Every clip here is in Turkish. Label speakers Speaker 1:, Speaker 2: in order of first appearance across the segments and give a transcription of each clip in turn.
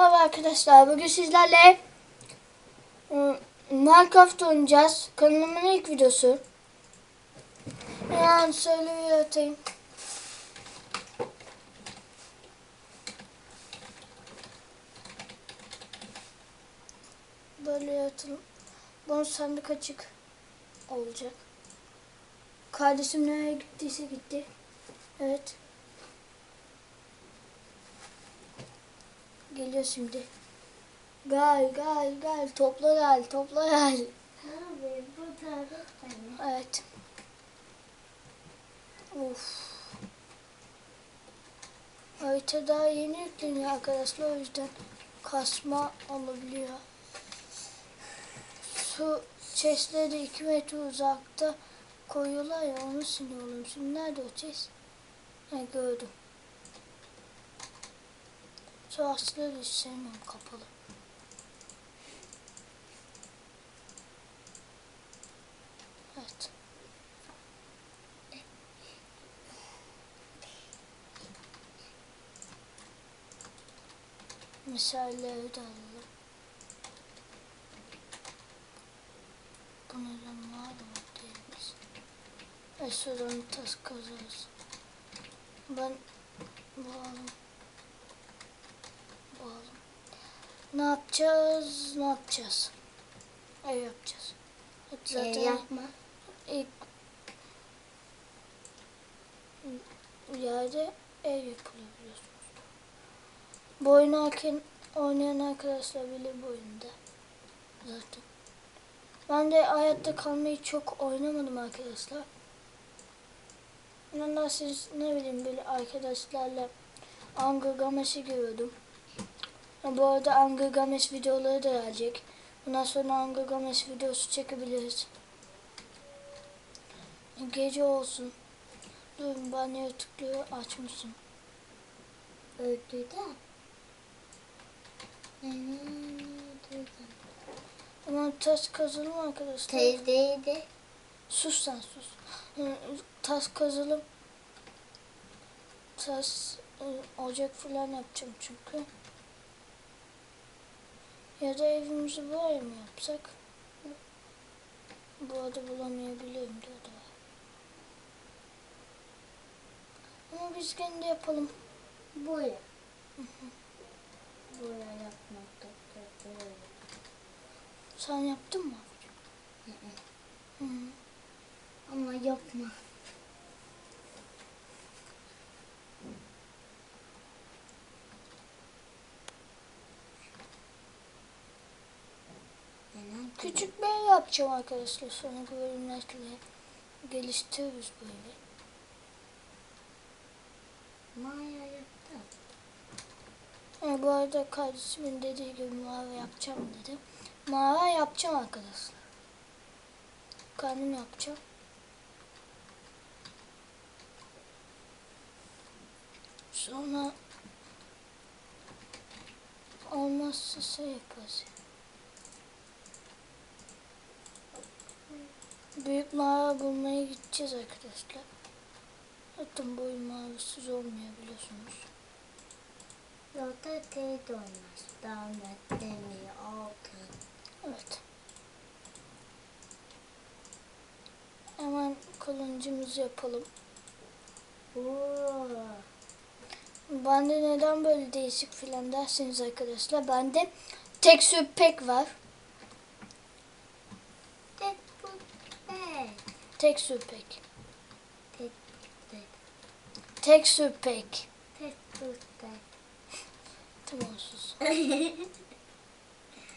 Speaker 1: Merhaba arkadaşlar. Bugün sizlerle ım, Minecraft oynayacağız. Kanalımın ilk videosu. Yani söyle atayım. Böyle yaratalım. Bunun sandık açık olacak. Kardeşim nereye gittiyse gitti. Evet. Geliyor şimdi. Gel gel gel topla gel topla gel.
Speaker 2: Abi bu benim.
Speaker 1: Evet. Of. Harita daha yeni yükleniyor arkadaşlar o yüzden kasma olabiliyor. Su chestleri 2 metre uzakta koyuyorlar ya onu siliyorum. Şimdi nerede o chest? Ha gördüm. Su asları hiç sevmem kapalı. Evet. Misalleri de alalım. Bu neden var mı değiliz. Restoranı tas kazarız. Ben bağlı. Bağlı. Ne yapacağız? Ne yapacağız? Ev yapacağız. Zaten
Speaker 2: Şey yapma.
Speaker 1: ilk yerde ev yapılıyor biliyorsunuz. Bu oyunu hakem- oynayan arkadaşlar bilir bu oyunda. Zaten. Ben de hayatta kalmayı çok oynamadım arkadaşlar. Ondan siz ne bileyim böyle arkadaşlarla Hunger Games'i görüyordum. Bu arada Hunger Games videoları da gelecek. Bundan sonra Hunger Games videosu çekebiliriz. Gece olsun. Dur banyoya tıklıyor açmışım.
Speaker 2: Öldü de.
Speaker 1: Hemen taş kazalım arkadaşlar.
Speaker 2: Teyzeydi.
Speaker 1: Sus sen sus. Hı, Taş kazalım. Taş e, ocak falan yapacağım çünkü. Ya da evimizi buraya mı yapsak? Bu arada bulamayabilirim var. Ama biz kendi yapalım.
Speaker 2: Boya. Boya yapmak da boya.
Speaker 1: Sen yaptın mı? Hı.
Speaker 2: Ama yapma. Neden?
Speaker 1: Küçük ev yapacağım arkadaşlar. Sonra bölümlerle geliştiririz böyle.
Speaker 2: Maya yaptı.
Speaker 1: E, bu arada kardeşimin dediği gibi mağara yapacağım dedi. Mağara yapacağım arkadaşlar. Kendim yapacağım. Sonra olmazsa şey yaparız. Büyük mağara bulmaya gideceğiz arkadaşlar. Zaten bu oyun mağarasız olmuyor biliyorsunuz.
Speaker 2: Yolda teyze olmaz. Damat demir altın.
Speaker 1: Evet. Hemen kılıncımızı yapalım.
Speaker 2: Oo.
Speaker 1: Bende neden böyle değişik filan derseniz arkadaşlar. Bende tek pek var.
Speaker 2: Tek bu be.
Speaker 1: Tek pek.
Speaker 2: Tek tek.
Speaker 1: Tek pek.
Speaker 2: Tek
Speaker 1: sus.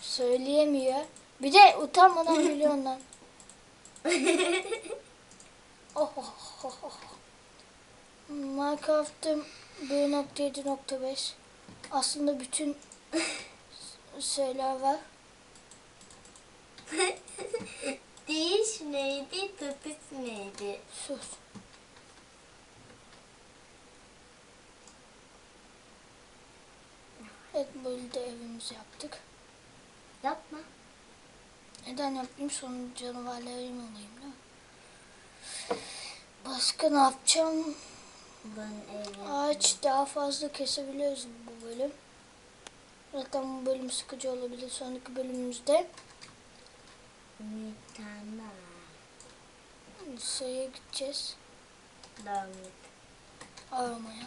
Speaker 1: Söyleyemiyor. Bir de utanmadan biliyor ondan. Oh, oh, oh, oh. Minecraft'ım 1.7.5 aslında bütün şeyler var.
Speaker 2: Diş neydi, tutuş neydi?
Speaker 1: Sus. Evet böyle de evimizi yaptık.
Speaker 2: Yapma.
Speaker 1: Neden yapayım sonra canavarlarım olayım değil mi? Başka ne yapacağım?
Speaker 2: Ben ev
Speaker 1: Ağaç daha fazla kesebiliyoruz bu bölüm. Zaten bu bölüm sıkıcı olabilir. Sonraki bölümümüzde
Speaker 2: Bir tane
Speaker 1: sayıya gideceğiz.
Speaker 2: daha
Speaker 1: Aramaya.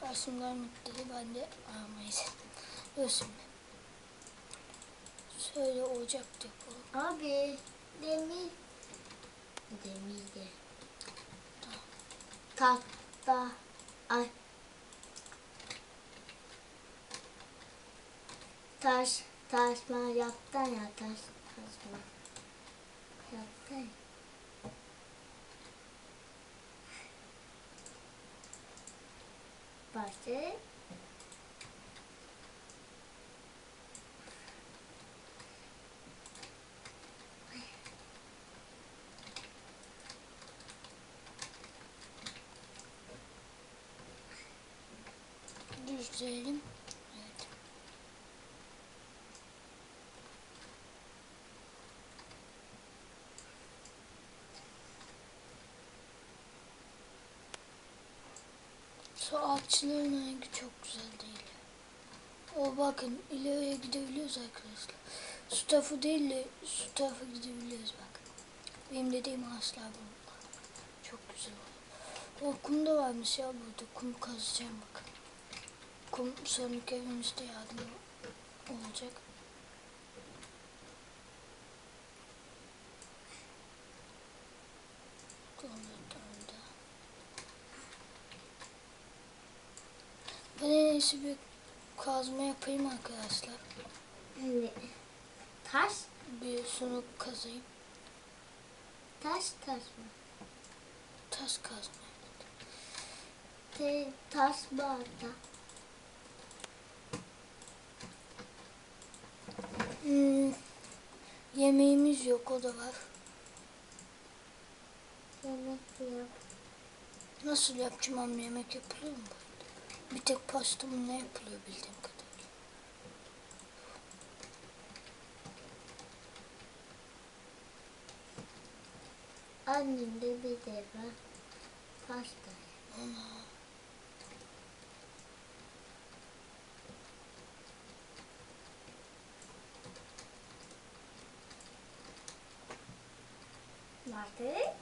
Speaker 1: Karşımdan dedi. Ben de aramayı. Dur şimdi. Şöyle ocak yapalım.
Speaker 2: Abi demir demir de tahta ay taş taşma yaptın ya taş taşma yaptın Başka
Speaker 1: Düzleyelim. Evet. Şu ağaçların rengi çok güzel değil. O bakın ileriye gidebiliyoruz arkadaşlar. Şu tarafı değil de şu tarafa gidebiliyoruz bak. Benim dediğim ağaçlar bunlar. Çok güzel oluyor. O kum da varmış ya burada. Kum kazacağım bakın. Kum sonraki evimizde yardım olacak. Kumlardan da. İyisi bir kazma yapayım arkadaşlar.
Speaker 2: Evet. Taş,
Speaker 1: Bir sonra kazayım.
Speaker 2: taş, taş mı?
Speaker 1: Taş kazma.
Speaker 2: Te, taş barda.
Speaker 1: Hmm, yemeğimiz yok o da var.
Speaker 2: Yemek yap.
Speaker 1: Nasıl yapacağım ama yemek yapılıyor mu? Bir tek pasta mı ne yapılıyor bildiğim kadarıyla.
Speaker 2: Annem de bir defa pasta.
Speaker 1: Ana.
Speaker 2: Vardı.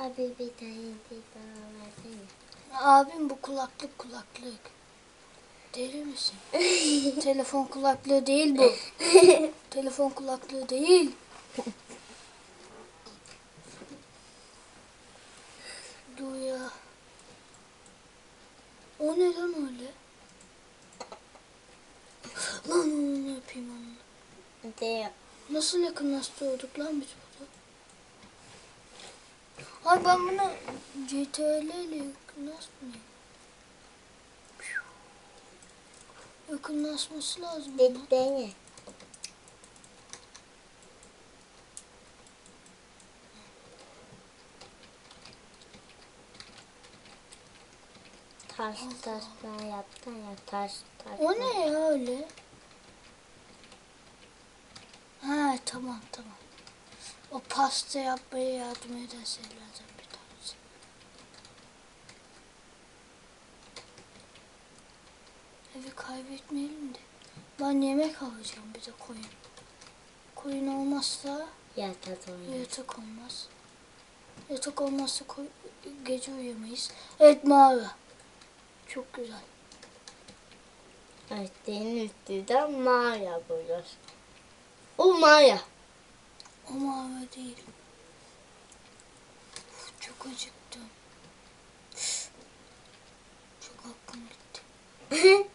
Speaker 2: Abi bir tane bir daha versene.
Speaker 1: Abim bu kulaklık kulaklık. Deli misin? Telefon kulaklığı değil bu. Telefon kulaklığı değil. Dur ya. O ne lan öyle? Lan onu yapayım onu.
Speaker 2: De
Speaker 1: Nasıl yakınlaştırıyorduk lan biz burada? Ay ben bunu CTRL ile yakınlaşmayayım. Yakınlaşması lazım.
Speaker 2: Beklene. Taş taş ben yaptın ya taş taş.
Speaker 1: O ne ya öyle? Ha tamam tamam. O pasta yapmaya yardım eden şeylerden bir tanesi. Evi kaybetmeyelim de. Ben yemek alacağım bir de koyun. Koyun olmazsa
Speaker 2: Yatak oynuyor.
Speaker 1: yatak olmaz. Yatak olmazsa koy- gece uyuyamayız. Evet mağara. Çok güzel.
Speaker 2: Evet, senin üstünden mağara bulur. O mağara.
Speaker 1: O mağara değil. Çok acıktım. Çok aklım gitti.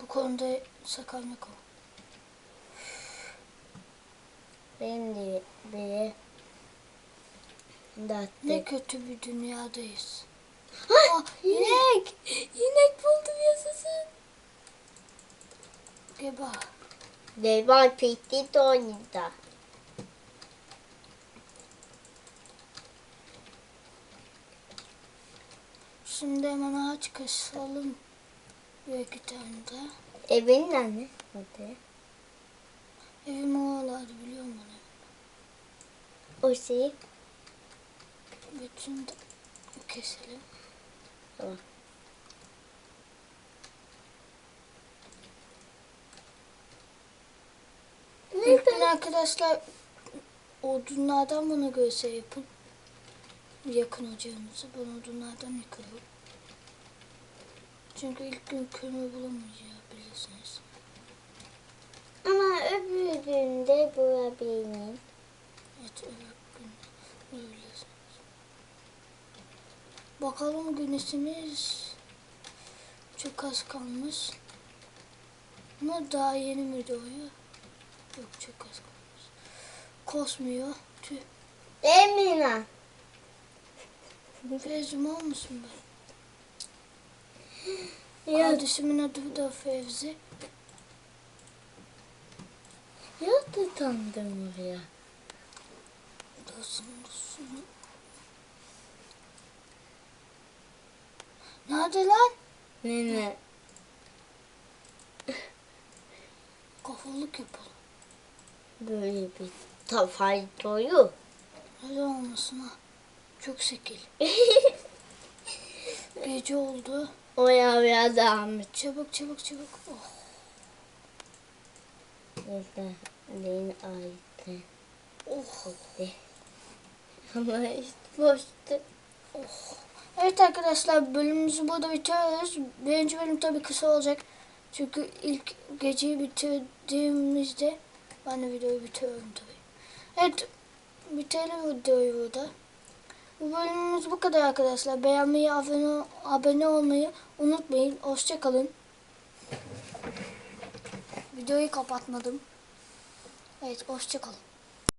Speaker 1: Bu konuda sakalmak o.
Speaker 2: ben de bir
Speaker 1: Ne
Speaker 2: datte.
Speaker 1: kötü bir dünyadayız. Aa, inek! İnek buldum yaşasın. Geba.
Speaker 2: Devam pitti donida.
Speaker 1: Şimdi hemen ağaç keselim. Bir iki tane daha.
Speaker 2: Evin anne. Hadi.
Speaker 1: Evim oralarda biliyor musun?
Speaker 2: O şeyi.
Speaker 1: Bütün de keselim.
Speaker 2: Tamam.
Speaker 1: İlk gün arkadaşlar odunlardan bana göre şey yapın. Yakın ocağınızı. Ben odunlardan yıkıyorum. Çünkü ilk gün kömür bulamayacağız bilirsiniz.
Speaker 2: Ama öbüründe bu benim.
Speaker 1: Evet öyle gün bilirsiniz. Bakalım güneşimiz çok az kalmış. Ama daha yeni mi doğuyor? Yok çok az kalmış. Kosmuyor. Tüh.
Speaker 2: Emine.
Speaker 1: Fevzi mal mısın ben?
Speaker 2: Ya,
Speaker 1: Kardeşimin adı da Fevzi.
Speaker 2: ya da tanıdım oraya.
Speaker 1: Dursun dursun. Nerede lan?
Speaker 2: Nene.
Speaker 1: Kafalık yapalım.
Speaker 2: Böyle bir tafay doyu.
Speaker 1: Öyle olmasın ha. Çok şekil. Gece oldu.
Speaker 2: Oya oya devam et.
Speaker 1: Çabuk çabuk çabuk. Oh.
Speaker 2: Neyse. Neyin ayeti.
Speaker 1: Oh.
Speaker 2: De. Ama hiç boştu.
Speaker 1: Evet arkadaşlar bölümümüzü burada bitiriyoruz. Birinci bölüm tabii kısa olacak. Çünkü ilk geceyi bitirdiğimizde ben de videoyu bitiriyorum tabii. Evet bitirelim videoyu burada. Bu bölümümüz bu kadar arkadaşlar. Beğenmeyi, abone, abone olmayı unutmayın. Hoşçakalın. Videoyu kapatmadım. Evet hoşçakalın.